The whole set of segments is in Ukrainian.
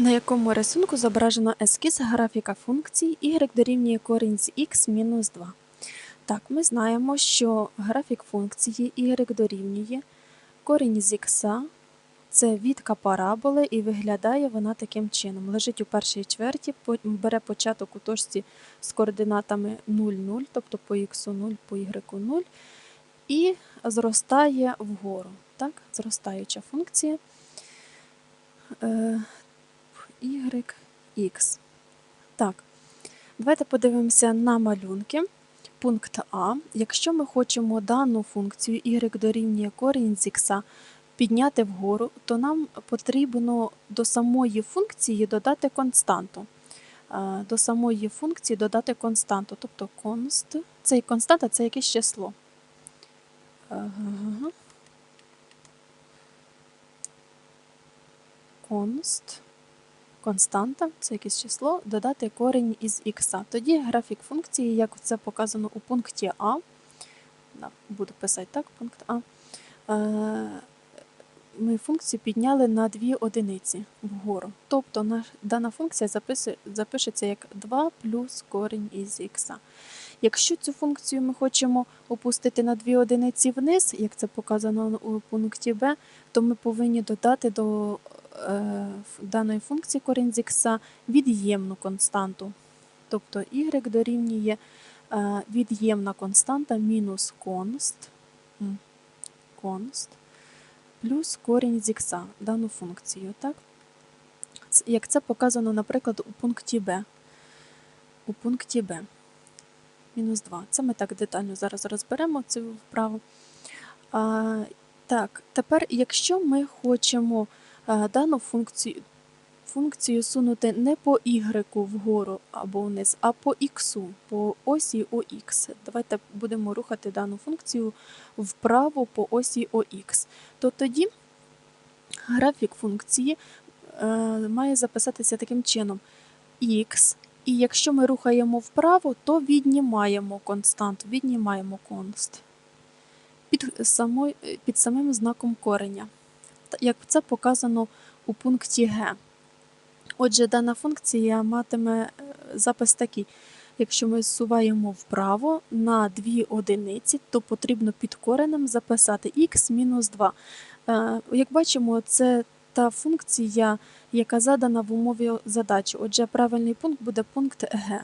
На якому рисунку зображено ескіз графіка функцій y дорівнює корінь з x мінус 2. Так, ми знаємо, що графік функції y дорівнює корінь з x, це відка параболи, і виглядає вона таким чином. Лежить у першій чверті, бере початок у точці з координатами 0, 0, тобто по x 0, по y 0, і зростає вгору. Так, зростаюча функція. Y, x. Так, давайте подивимося на малюнки. Пункт А. Якщо ми хочемо дану функцію y дорівнює корінь з х підняти вгору, то нам потрібно до самої функції додати константу. Е, До самої функції додати константу. Тобто конст, це і константа це якесь число. Конст константа, це якесь число, додати корінь із х. Тоді графік функції, як це показано у пункті А, буду писати так, пункт А, е, ми функцію підняли на дві одиниці вгору. Тобто дана функція запишеться як 2 плюс корінь із х. Якщо цю функцію ми хочемо опустити на дві одиниці вниз, як це показано у пункті Б, то ми повинні додати до даної функції корінь з х від'ємну константу. Тобто y дорівнює е, від'ємна константа мінус конст, конст плюс корінь з х, дану функцію. Так? Як це показано, наприклад, у пункті Б. У пункті Б. Мінус 2. Це ми так детально зараз розберемо цю вправу. А, так, тепер, якщо ми хочемо дану функцію, функцію сунути не по y вгору або вниз, а по x, по осі ОХ. Давайте будемо рухати дану функцію вправо по осі ОХ. То тоді графік функції е, має записатися таким чином x, і якщо ми рухаємо вправо, то віднімаємо константу, віднімаємо конст під, самой, під самим знаком кореня, як це показано у пункті Г. Отже, дана функція матиме е, запис такий. Якщо ми зсуваємо вправо на дві одиниці, то потрібно під коренем записати х мінус 2. Е, Як бачимо, це та функція, яка задана в умові задачі. Отже, правильний пункт буде пункт Г.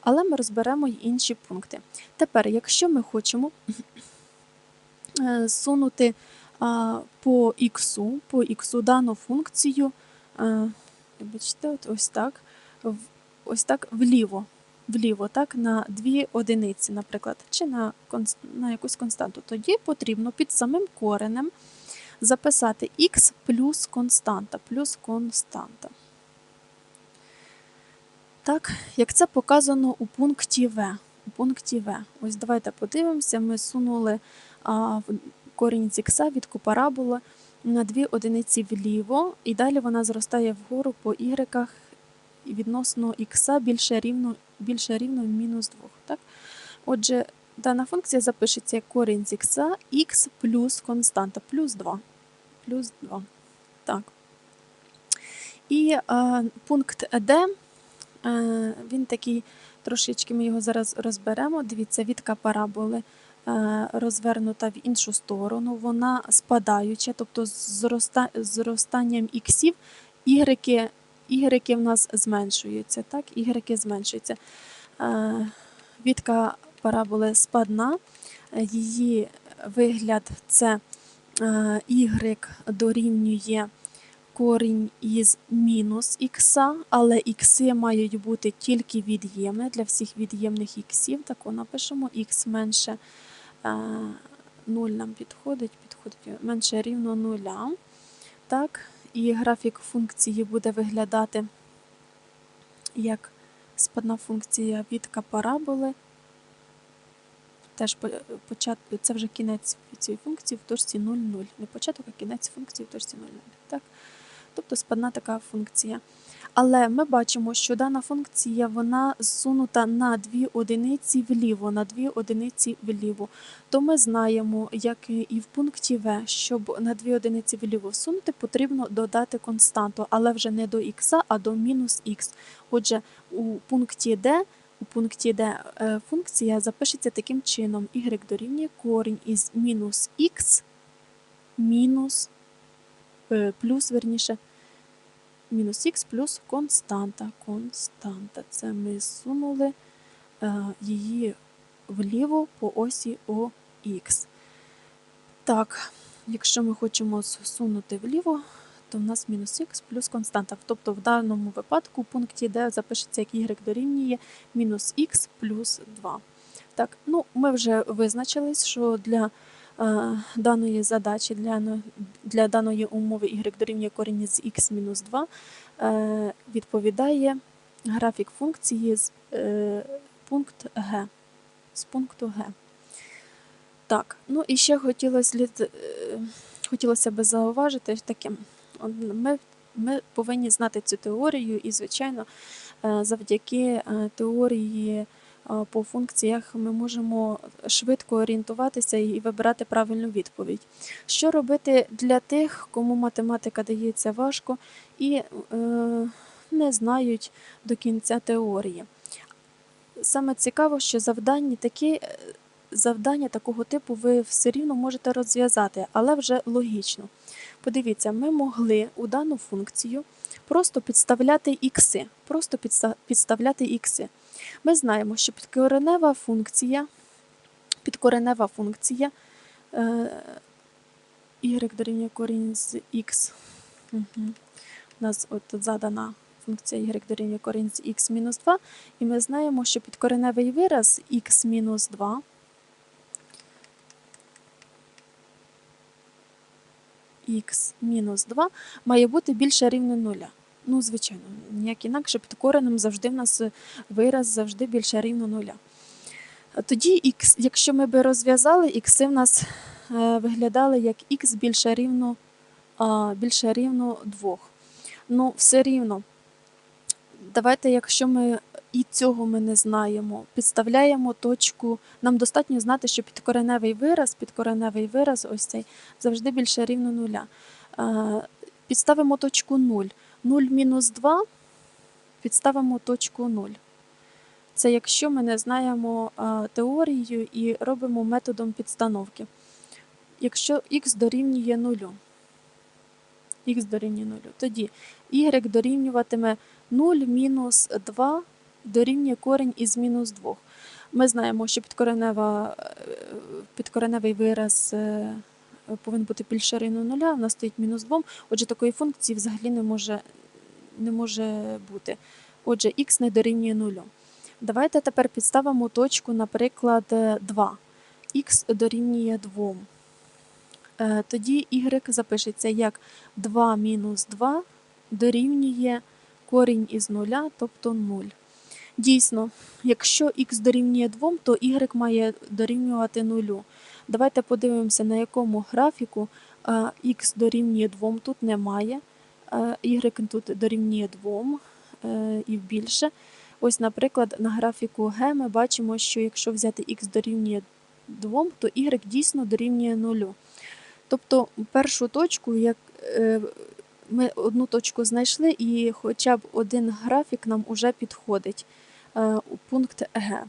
Але ми розберемо й інші пункти. Тепер, якщо ми хочемо е, сунути по х, по х дану функцію, е, вибачте, от ось так, ось так вліво, вліво, так, на дві одиниці, наприклад, чи на, на якусь константу, тоді потрібно під самим коренем записати х плюс константа, плюс константа. Так, як це показано у пункті В. У пункті В. Ось давайте подивимося, ми сунули а, корінь з х від параболи на дві одиниці вліво, і далі вона зростає вгору по y і відносно х більше рівно, більше рівно мінус 2. Так? Отже, дана функція запишеться як корінь з х, х плюс константа, плюс 2. Плюс 2. Так. І е, пункт Д, е, він такий, трошечки ми його зараз розберемо. Дивіться, відка параболи розвернута в іншу сторону, вона спадаюча, тобто з зростанням іксів ігреки, в нас зменшуються. Так? Ігреки зменшуються. Е, відка параболи спадна, е, її вигляд це е, y дорівнює корінь із мінус х, але ікси мають бути тільки від'ємні для всіх від'ємних іксів. Так напишемо х менше е, 0 нам підходить, підходить менше рівно 0. Так, і графік функції буде виглядати як спадна функція відка параболи. Теж по- почат- це вже кінець цієї функції в точці 0, 0. Не початок, а кінець функції в точці 0, 0. Так? Тобто спадна така функція. Але ми бачимо, що дана функція вона зсунута на дві одиниці вліво, на дві одиниці вліво. То ми знаємо, як і в пункті В, щоб на дві одиниці вліво всунути, потрібно додати константу, але вже не до х, а до мінус х. Отже, у пункті D, у пункті D е, функція запишеться таким чином: y дорівнює корінь із мінус х мінус плюс, верніше, мінус х плюс константа. Константа. Це ми зсунули е, її вліво по осі ОХ. Так, якщо ми хочемо зсунути вліво, то в нас мінус х плюс константа. Тобто в даному випадку в пункті D запишеться як y дорівнює мінус х плюс 2. Так, ну ми вже визначились, що для е, даної задачі, для, для даної умови y дорівнює корінь з х мінус 2 е, відповідає графік функції з е, пункт Г. З пункту Г. Так, ну і ще хотілося, е, хотілося би зауважити таке. Ми, ми повинні знати цю теорію, і, звичайно, завдяки теорії по функціях ми можемо швидко орієнтуватися і вибирати правильну відповідь. Що робити для тих, кому математика дається важко і е, не знають до кінця теорії? Саме цікаво, що завдання такі. е, Завдання такого типу ви все рівно можете розв'язати, але вже логічно. Подивіться, ми могли у дану функцію просто підставляти ікси. Просто підставляти ікси. Ми знаємо, що підкоренева функція, підкоренева функція е, y дорівнює корінь з х. Угу. У нас от задана функція y дорівнює корінь з х мінус 2, і ми знаємо, що підкореневий вираз х мінус 2 х мінус 2 має бути більше рівне нуля. Ну, звичайно, ніяк інакше під коренем завжди в нас вираз завжди більше рівно нуля. Тоді, якщо ми би розв'язали, ікси в нас е, виглядали як х більше рівно, більше рівно 2. Ну, все рівно. Давайте, якщо ми і цього ми не знаємо, підставляємо точку. Нам достатньо знати, що підкореневий вираз, підкореневий вираз, ось цей завжди більше рівно нуля. Е, Підставимо точку 0. 0 мінус 2, підставимо точку 0. Це якщо ми не знаємо е, теорію і робимо методом підстановки. Якщо х дорівнює 0, х дорівнює 0, тоді y дорівнюватиме 0 мінус 2 дорівнює корінь із мінус 2. Ми знаємо, що е, підкореневий вираз е, повинен бути більше рівно нуля, у нас стоїть мінус 2, отже, такої функції взагалі не може, не може бути. Отже, х не дорівнює нулю. Давайте тепер підставимо точку, наприклад, е, 2. х дорівнює 2. Е, Тоді y запишеться як 2 мінус 2 дорівнює корінь із нуля, тобто 0. Дійсно, якщо х дорівнює 2, то y має дорівнювати 0. Давайте подивимося, на якому графіку х дорівнює 2 тут немає, y тут дорівнює 2 е, і більше. Ось, наприклад, на графіку Г ми бачимо, що якщо взяти х дорівнює 2, то y дійсно дорівнює 0. Тобто першу точку, як е, ми одну точку знайшли, і хоча б один графік нам уже підходить е, у пункт Г.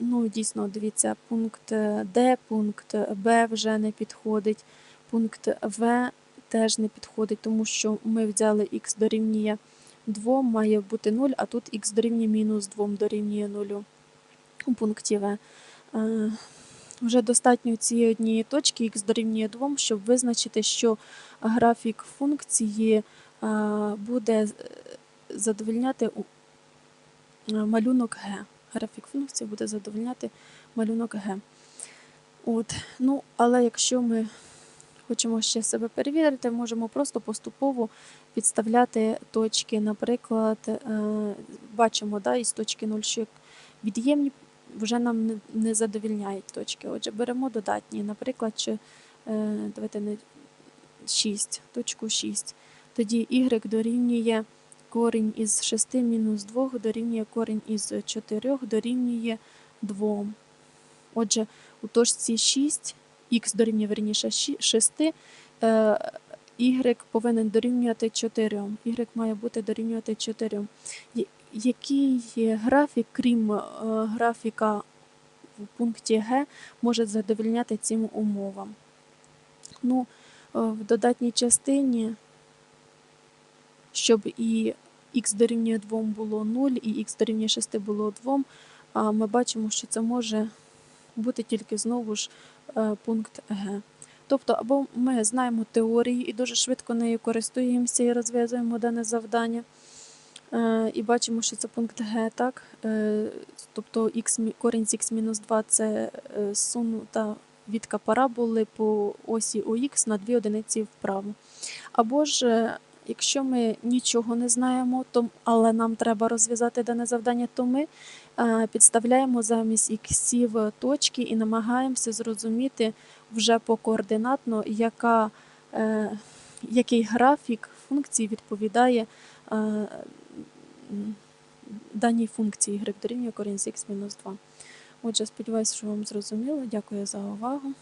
Ну, дійсно, дивіться, пункт Д, пункт Б вже не підходить, пункт В теж не підходить, тому що ми взяли х дорівнює 2, має бути 0, а тут х дорівнює мінус 2 дорівнює 0 у пункті В. Е, Вже достатньо цієї однієї точки х дорівнює 2, щоб визначити, що графік функції е, буде е, задовольняти е, малюнок Г. Графік функції буде задовольняти малюнок Г. От. Ну, але якщо ми хочемо ще себе перевірити, можемо просто поступово підставляти точки. Наприклад, е, бачимо да, із точки 0, що від'ємні вже нам не, задовільняють точки. Отже, беремо додатні, наприклад, чи, е, давайте не 6, точку 6. Тоді y дорівнює корінь із 6 мінус 2 дорівнює корінь із 4 дорівнює 2. Отже, у точці 6, х дорівнює верніше 6, е, y повинен дорівнювати 4. Y має бути дорівнювати 4. Який графік, крім е, графіка в пункті Г, може задовольняти цим умовам? Ну, е, в додатній частині, щоб і х дорівнює 2 було 0, і х дорівнює 6 було 2, а ми бачимо, що це може бути тільки знову ж е, пункт Г. Тобто, або ми знаємо теорію і дуже швидко нею користуємося і розв'язуємо дане завдання. Е, І бачимо, що це пункт Г, так? Е, Тобто мі- корінь з х мінус 2 це сунута відка параболи по осі ОХ на дві одиниці вправо. Або ж, якщо ми нічого не знаємо, то, але нам треба розв'язати дане завдання, то ми підставляємо замість іксів точки і намагаємося зрозуміти вже покоординатно, яка, е, який графік функції відповідає е, даній функції y дорівнює корінь з х мінус 2. Отже, сподіваюся, що вам зрозуміло. Дякую за увагу.